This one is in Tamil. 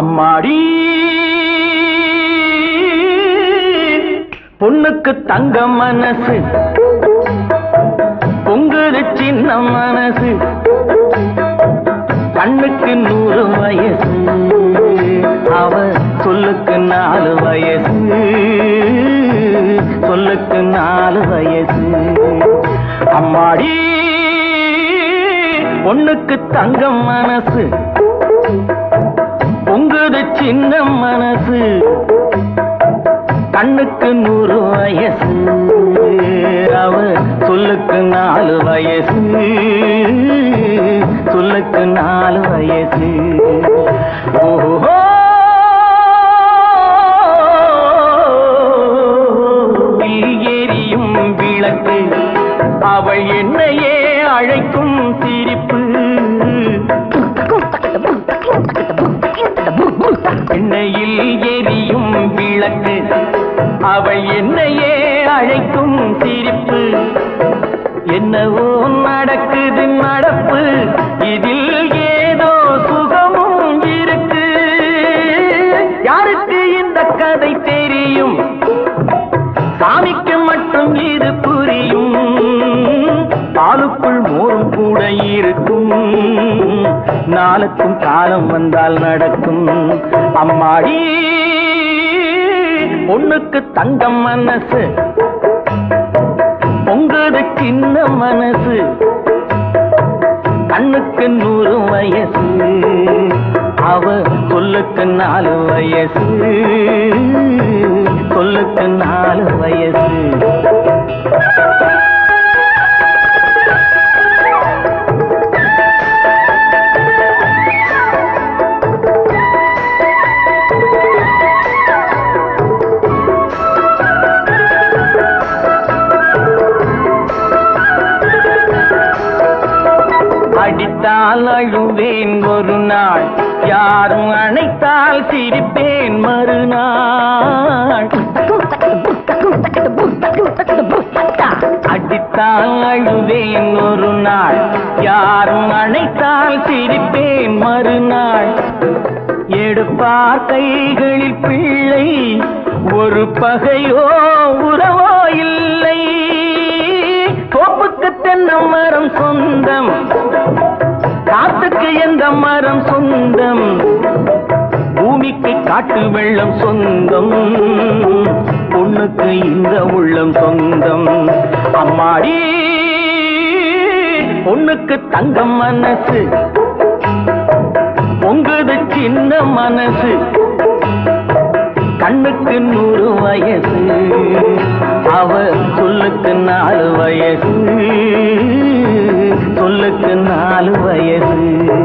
அம்மாடி. பொண்ணுக்கு தங்க மனசு. பொங்குது சின்ன மனசு. கண்ணுக்கு நூறு வயசு. அவ சொல்லுக்கு நாலு வயசு. சொல்லுக்கு நாலு வயசு. அம்மாடி. பொண்ணுக்கு தங்கம் மனசு. சின்ன மனசு. கண்ணுக்கு நூறு வயசு. அவ சொல்லுக்கு நாலு வயசு. சொல்லுக்கு நாலு வயசு. ஓஹோ. எரியும் விளக்கு. அவள் என்னையே அழைக்கும் சிரிப்பு. அவள் என்னையே அழைக்கும் சிரிப்பு. என்னவோ நடக்குது நடப்பு இதில் ஏதோ சுகமும் இருக்கு. யாருக்கு இந்த கதை தெரியும்? சாமிக்கு மட்டும் இது புரியும். பாலுக்குள் மோரும் கூட இருக்கும். நாளுக்கும் காலம் வந்தால் நடக்கும். அம்மாடி பொண்ணுக்கு தங்கம் மனசு பொங்குது சின்ன மனசு கண்ணுக்கு நூறு வயசு அவ சொல்லுக்கு நாலு வயசு சொல்லுக்கு நாலு வயசு. அடித்தால் அழுவேன் ஒரு நாள் யாரும் அணைத்தால் சிரிப்பேன் மறுநாள். அடித்தால் அழுவேன் ஒரு நாள் யாரும் அணைத்தால் சிரிப்பேன் மறுநாள். எடுப்பார் கைகளில் பிள்ளை ஒரு பகையோ உறவோ இல்லை. தோப்புக்கு தென்னம் மரம் சொந்தம் காத்துக்கு மரம் சொந்தம். பூமிக்கு காட்டு வெள்ளம் சொந்தம். பொண்ணுக்கு இந்த உள்ளம் சொந்தம். அம்மாடி பொண்ணுக்கு தங்கம் மனசு. பொங்குது சின்ன மனசு. கண்ணுக்கு நூறு வயசு. அவ சொல்லுக்கு நாலு வயசு. சொல்லுக்கு நாலு வயசு.